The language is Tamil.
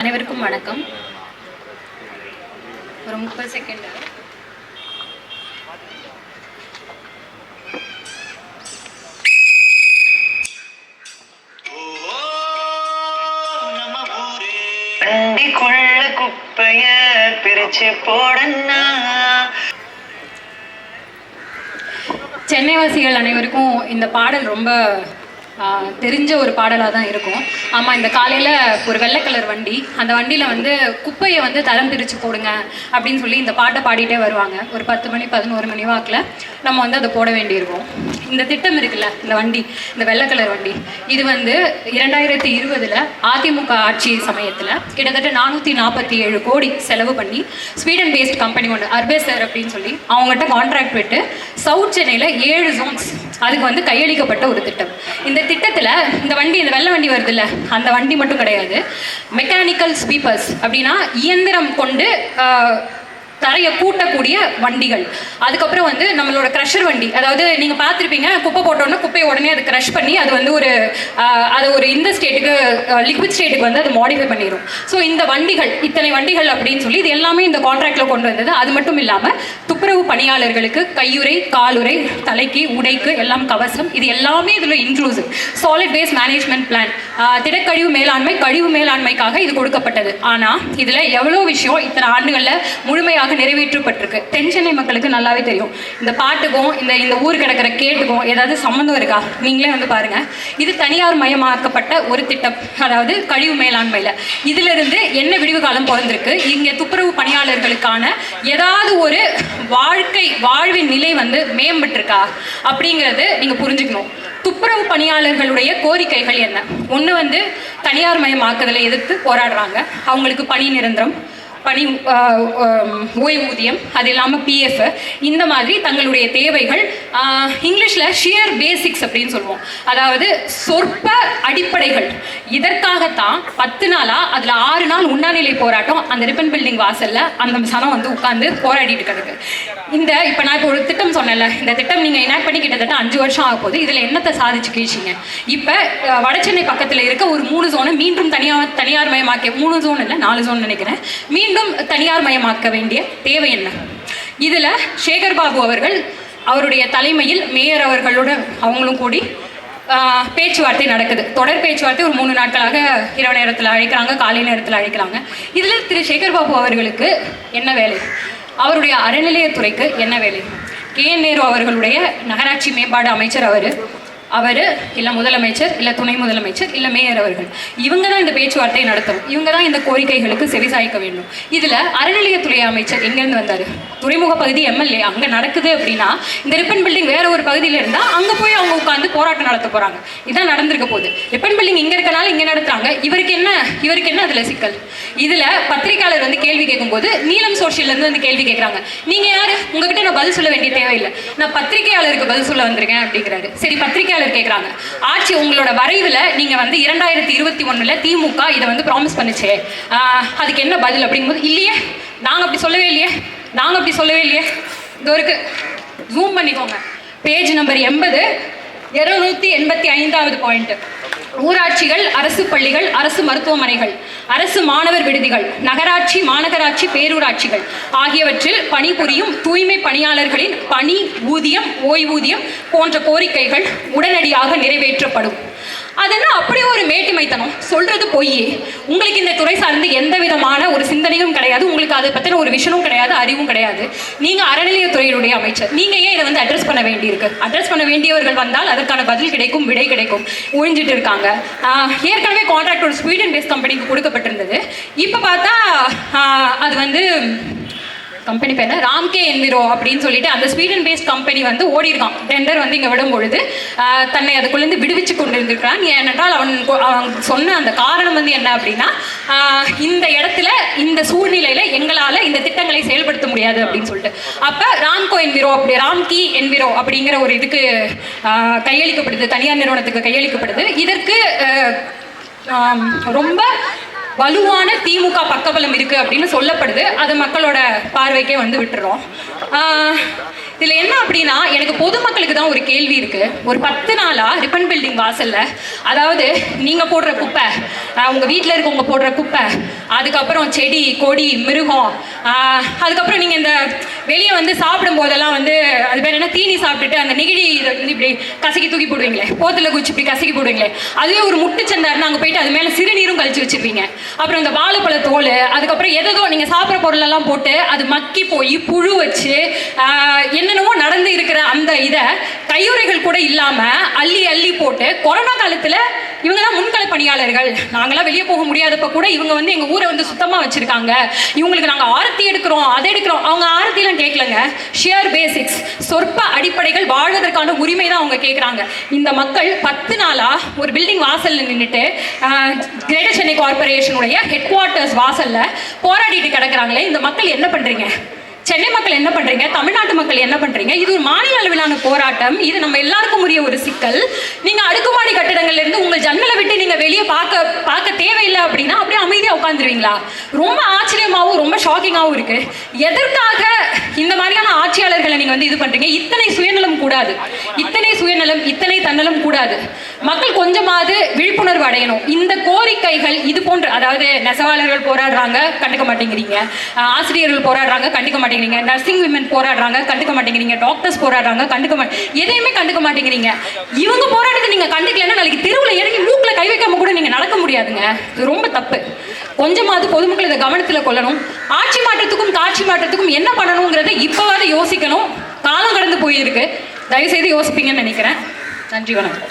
அனைவருக்கும் வணக்கம். ஒரு முப்பது செகண்ட் வண்டிக்குள்ள குப்பைய பிரிச்சு போடன்னா சென்னைவாசிகள் அனைவருக்கும் இந்த பாடல் ரொம்ப தெரிஞ்ச ஒரு பாடலாக தான் இருக்கும். ஆமாம் இந்த காலையில் ஒரு வெள்ளை கலர் வண்டி அந்த வண்டியில் வந்து குப்பையை வந்து தரம் பிரித்து போடுங்க அப்படின்னு சொல்லி இந்த பாட்டை பாடிட்டே வருவாங்க. ஒரு பத்து மணி பதினோரு மணி வாக்கில் நம்ம வந்து அதை போட வேண்டியிருக்கும். இந்த திட்டம் இருக்குல்ல இந்த வண்டி இந்த வெள்ளை கலர் வண்டி இது வந்து இரண்டாயிரத்தி இருபதில் அதிமுக ஆட்சி சமயத்தில் கிட்டத்தட்ட நானூற்றி நாற்பத்தி ஏழு கோடி செலவு பண்ணி ஸ்வீடன் பேஸ்ட் கம்பெனி ஒன்று அர்பேசர் அப்படின்னு சொல்லி அவங்ககிட்ட கான்ட்ராக்ட் விட்டு சவுத் சென்னையில் ஏழு ஜோன்ஸ் அதுக்கு வந்து கையளிக்கப்பட்ட ஒரு திட்டம். இந்த திட்டத்தில் இந்த வண்டி இந்த வெள்ளை வண்டி வருதுல்ல அந்த வண்டி மட்டும் கிடையாது. மெக்கானிக்கல் ஸ்வீப்பர்ஸ் அப்படின்னா இயந்திரம் கொண்டு தரையை கூட்டக்கூடிய வண்டிகள். அதுக்கப்புறம் வந்து நம்மளோட க்ரஷர் வண்டி. அதாவது நீங்கள் பார்த்துருப்பீங்க குப்பை போட்டோன்னா குப்பையை உடனே அது க்ரஷ் பண்ணி அது வந்து ஒரு அது ஒரு இந்த ஸ்டேட்டுக்கு லிக்விட் ஸ்டேட்டுக்கு வந்து அது மாடிஃபை பண்ணிடும் ஸோ இந்த வண்டிகள் இத்தனை வண்டிகள் அப்படின்னு சொல்லி இது எல்லாமே இந்த கான்ட்ராக்டில் கொண்டு வந்தது. அது மட்டும் இல்லாமல் துப்புரவு பணியாளர்களுக்கு கையுறை காலுரை தலைக்கு உடைக்கு எல்லாம் கவசம் இது எல்லாமே இதில் inclusive solid waste management plan திடக்கழிவு மேலாண்மை கழிவு மேலாண்மைக்காக இது கொடுக்கப்பட்டது. ஆனால் இதில் எவ்வளோ விஷயம் இத்தனை ஆண்டுகளில் முழுமையாக நிறைவேற்றப்பட்டிருக்கு. தென்சென்னை மக்களுக்கு நல்லாவே தெரியும். இந்த பாட்டுக்கும் இந்த இந்த ஊர் கிடக்கிற கேட்டுக்கும் ஏதாவது சம்மந்தம் இருக்கா? நீங்களே வந்து பாருங்க. இது தனியார் மயமாக்கப்பட்ட ஒரு திட்டம். அதாவது கழிவு மேலாண்மையில். இதிலிருந்து என்ன விடிவு காலம் பிறந்திருக்கு? இங்கே துப்புரவு பணியாளர்களுக்கான ஏதாவது ஒரு வாழ்க்கை வாழ்வின் நிலை வந்து மேம்பட்டிருக்கா? அப்படிங்கிறது நீங்கள் புரிஞ்சுக்கணும். துப்புரவு பணியாளர்களுடைய கோரிக்கைகள் என்ன? ஒன்று வந்து தனியார் மயமாக்குதலை எதிர்த்து போராடுறாங்க. அவங்களுக்கு பணி நிரந்தரம். பணி ஓய்வூதியம் அது இல்லாமல் பிஎஃப் இந்த மாதிரி தங்களுடைய தேவைகள் இங்கிலீஷில் ஷியர் பேசிக்ஸ் அப்படின்னு சொல்லுவோம். அதாவது சொற்ப அடிப்படைகள். இதற்காகத்தான் பத்து நாளாக அதில் ஆறு நாள் உண்ணாநிலை போராட்டம் அந்த ரிப்பன் பில்டிங் வாசலில் அந்த சனம் வந்து உட்காந்து போராடிட்டு கிடக்கு. இந்த இப்போ நான் இப்போ ஒரு திட்டம் சொன்னேன்ல இந்த திட்டம் நீங்கள் எனாக்ட் பண்ணி கிட்டத்தட்ட அஞ்சு வருஷம் ஆக போகுது. இதில் என்னத்தை சாதிச்சு கீழ்ச்சிங்க? இப்போ வடசென்னை பக்கத்தில் இருக்க ஒரு மூணு ஜோனை மீண்டும் தனியார் தனியார் மயமாக்கிய மூணு ஜோன் இல்லை நாலு ஜோன் நினைக்கிறேன். மீண்டும் தனியார் மயமாக்க வேண்டிய தேவை என்ன? இதில் சேகர் பாபு அவர்கள் அவருடைய தலைமையில் மேயர் அவர்களோட அவங்களும் கூடி பேச்சுவார்த்தை நடக்குது. தொடர் பேச்சுவார்த்தை ஒரு மூணு நாட்களாக இரவு நேரத்தில் அழைக்கிறாங்க காலை நேரத்தில் அழைக்கிறாங்க. இதில் திரு சேகர் பாபு அவர்களுக்கு என்ன வேலை? அவருடைய அறநிலையத்துறைக்கு என்ன வேலை? கே என் நேரு அவர்களுடைய நகராட்சி மேம்பாடு அமைச்சர் அவர் அவர் இல்லை முதலமைச்சர் இல்லை துணை முதலமைச்சர் இல்லை மேயர் அவர்கள். இவங்க தான் இந்த பேச்சுவார்த்தையை நடத்தணும். இவங்க தான் இந்த கோரிக்கைகளுக்கு செவிசாய்க்க வேண்டும். இதில் அறநிலையத்துறை அமைச்சர் எங்கேருந்து வந்தார்? துறைமுக பகுதி எம்எல்ஏ. அங்கே நடக்குது அப்படின்னா இந்த ரிப்பன் பில்டிங் வேற ஒரு பகுதியில் இருந்தால் அங்கே போய் அவங்க உட்காந்து போராட்டம் நடத்த போகிறாங்க இதான் நடந்திருக்க போகுது. ரிப்பன் பில்டிங் இங்கே இருக்கனால இங்கே நடத்துகிறாங்க இவருக்கு என்ன? இவருக்கு என்ன அதில் சிக்கல்? இதில் பத்திரிக்கையாளர் வந்து கேள்வி கேட்கும்போது நீலம் சோஷியல்லேருந்து வந்து கேள்வி கேட்குறாங்க. நீங்கள் யார்? உங்ககிட்ட நான் பதில் சொல்ல வேண்டிய தேவையில்லை. நான் பத்திரிக்கையாளருக்கு பதில் சொல்ல வந்திருக்கேன் அப்படிங்கிறாரு. சரி பத்திரிக்கையாளர் கேட்குறாங்க. ஆட்சி உங்களோட வரைவில் நீங்கள் வந்து இரண்டாயிரத்தி இருபத்தி ஒன்றில் திமுக இதை வந்து ப்ராமிஸ் பண்ணுச்சு. ஆஹ், அதுக்கு என்ன பதில் அப்படிங்கும்போது இல்லையே நாங்கள் அப்படி சொல்லவே இல்லையே நாங்கள் அப்படி சொல்லவே இல்லையே. இது இருக்கு. ஜூம் பண்ணிக்கோங்க. பேஜ் நம்பர் எண்பது இருநூத்தி எண்பத்தி ஐந்தாவது பாயிண்ட் ஊராட்சிகள் அரசு பள்ளிகள் அரசு மருத்துவமனைகள் அரசு மாணவர் விடுதிகள் நகராட்சி மாநகராட்சி பேரூராட்சிகள் ஆகியவற்றில் பணிபுரியும் தூய்மை பணியாளர்களின் பணி ஊதியம் ஓய்வூதியம் போன்ற கோரிக்கைகள் உடனடியாக நிறைவேற்றப்படும். அதென்ன அப்படி ஒரு மேட்டிமைத்தனம் சொல்றது பொய். உங்களுக்கு இந்த துறை சார்ந்து எந்த விதமான ஒரு சிந்தனையும் கிடையாது. உங்களுக்கு அதை பற்றின ஒரு விஷனும் கிடையாது அறிவும் கிடையாது. நீங்க அறநிலையத்துறையினுடைய அமைச்சர். நீங்க ஏன் இதை வந்து அட்ரஸ் பண்ண வேண்டியிருக்கு? அட்ரஸ் பண்ண வேண்டியவர்கள் வந்தால் அதற்கான பதில் கிடைக்கும் விடை கிடைக்கும். ஒழிஞ்சிட்டு இருக்காங்க. ஏற்கனவே கான்ட்ராக்ட் ஒரு ஸ்வீடன் பேஸ் கம்பெனிக்கு கொடுக்கப்பட்டிருந்தது. இப்போ பார்த்தா அது வந்து கம்பெனி பேர் என்ன? ராம்கே என்விரோ அப்படின்னு சொல்லிட்டு அந்த ஸ்வீடன் பேஸ்ட் கம்பெனி வந்து ஓடி இருக்கான் டெண்டர் வந்து இங்கே விடும் பொழுது தன்னை அதுக்குள்ளேருந்து விடுவிச்சு கொண்டிருந்திருக்கிறான். ஏனென்றால் அவன் அவன் சொன்ன அந்த காரணம் வந்து என்ன அப்படின்னா இந்த இடத்துல இந்த சூழ்நிலையில எங்களால் இந்த திட்டங்களை செயல்படுத்த முடியாது அப்படின்னு சொல்லிட்டு. அப்போ ராம்கோ என்விரோ அப்படி ராம்கி என்விரோ அப்படிங்கிற ஒரு இதுக்கு கையளிக்கப்படுது தனியார் நிறுவனத்துக்கு கையளிக்கப்படுது. இதற்கு ரொம்ப வலுவான திமுக பக்கபலம் இருக்கு அப்படின்னு சொல்லப்படுது. அது மக்களோட பார்வைக்கே வந்து விட்டுறோம். இதில் இதுல என்ன அப்படின்னா எனக்கு பொதுமக்களுக்கு தான் ஒரு கேள்வி இருக்கு. ஒரு பத்து நாளா ரிப்பன் பில்டிங் வாசல்ல அதாவது நீங்க போடுற குப்பை உங்க வீட்டில் இருக்கவங்க போடுற குப்பை அதுக்கப்புறம் செடி கொடி மிருகம் அதுக்கப்புறம் நீங்கள் இந்த வெளியே வந்து சாப்பிடும் போதெல்லாம் வந்து அது பேர் என்ன? தீனி சாப்பிட்டுட்டு அந்த நெகிழி இதை வந்து இப்படி கசக்கி தூக்கி போடுவீங்களே போத்தில் குச்சி இப்படி கசக்கி போடுவீங்களே அதுவே ஒரு முட்டுச்சந்தா சந்தாருன்னு அங்கே போயிட்டு அது மேலே சிறுநீரும் கழிச்சு வச்சுருப்பீங்க அப்புறம் இந்த வாழைப்பழ தோல் அதுக்கப்புறம் எதோ நீங்கள் சாப்பிட்ற பொருளெல்லாம் போட்டு அது மக்கி போய் புழு வச்சு என்னென்னவோ நடந்து இருக்கிற அந்த இதை கையுறைகள் கூட இல்லாமல் அள்ளி அள்ளி போட்டு கொரோனா காலத்தில் பணியாளர்கள். நாங்களாம் வெளியே போக முடியாதப்ப கூட இவங்க வந்து எங்கள் ஊரை வந்து சுத்தமாக வச்சுருக்காங்க. இவங்களுக்கு நாங்கள் ஆரத்தி எடுக்கிறோம் அதை எடுக்கிறோம். அவங்க ஆரத்திலாம் கேட்கலங்க ஷியர் பேசிக்ஸ் சொற்ப அடிப்படைகள் வாழ்வதற்கான உரிமை தான் அவங்க கேட்குறாங்க இந்த மக்கள் பத்து நாளாக ஒரு பில்டிங் வாசலில் நின்றுட்டு கிரேட்டர் சென்னை கார்பரேஷனுடைய ஹெட் குவார்ட்டர்ஸ் வாசலில் போராடிட்டு கிடக்கிறாங்களே. இந்த மக்கள் என்ன பண்ணுறீங்க சென்னை மக்கள் என்ன பண்றீங்க? தமிழ்நாட்டு மக்கள் என்ன பண்றீங்க? இது ஒரு மாநில அளவிலான போராட்டம். இது நம்ம எல்லாருக்கும் உரிய ஒரு சிக்கல். நீங்க அடுக்குமாடி கட்டிடங்கள்ல இருந்து உங்க ஜன்னலை விட்டு நீங்க வெளியே பார்க்க பார்க்க தேவையில்லை அப்படின்னா அப்படியே அமைதியா உட்காந்துருவீங்களா ரொம்ப ஆச்சரியமாவும் ரொம்ப ஷாக்கிங்காகவும் இருக்கு. எதற்காக இந்த மாதிரியான ஆட்சியாளர்களை நீங்க வந்து இது பண்றீங்க? இத்தனை சுயநலம் கூடாது. இத்தனை சுயநலம் இத்தனை தன்னலம் கூடாது. மக்கள் கொஞ்சமாவது விழிப்புணர்வு அடையணும். இந்த கோரிக்கைகள் இது போன்ற அதாவது நெசவாளர்கள் போராடுறாங்க கண்டுக்க மாட்டேங்கிறீங்க. ஆசிரியர்கள் போராடுறாங்க கண்டுக்க மாட்டேங்கிறீங்க. நர்சிங் விமன் போராடுறாங்க கண்டுக்க மாட்டேங்கிறீங்க. டாக்டர்ஸ் போராடுறாங்க கண்டுக்க மாட்டே எதையுமே கண்டுக்க மாட்டேங்கிறீங்க. இவங்க போராட்டத்தை நீங்க கண்டுக்கலன்னா நாளைக்கு தெருவில் இறங்கி மூக்கில் கை வைக்காம கூட நீங்க நடக்க முடியாதுங்க. இது ரொம்ப தப்பு. கொஞ்சமாவது பொதுமக்கள் இதை கவனத்தில் கொள்ளணும். ஆட்சி மாற்றத்துக்கும் காட்சி மாற்றத்துக்கும் என்ன பண்ணணுங்கிறத இப்போவாது யோசிக்கணும். காலம் கடந்து போயிருக்கு. தயவுசெய்து யோசிப்பீங்கன்னு நினைக்கிறேன். நன்றி வணக்கம்.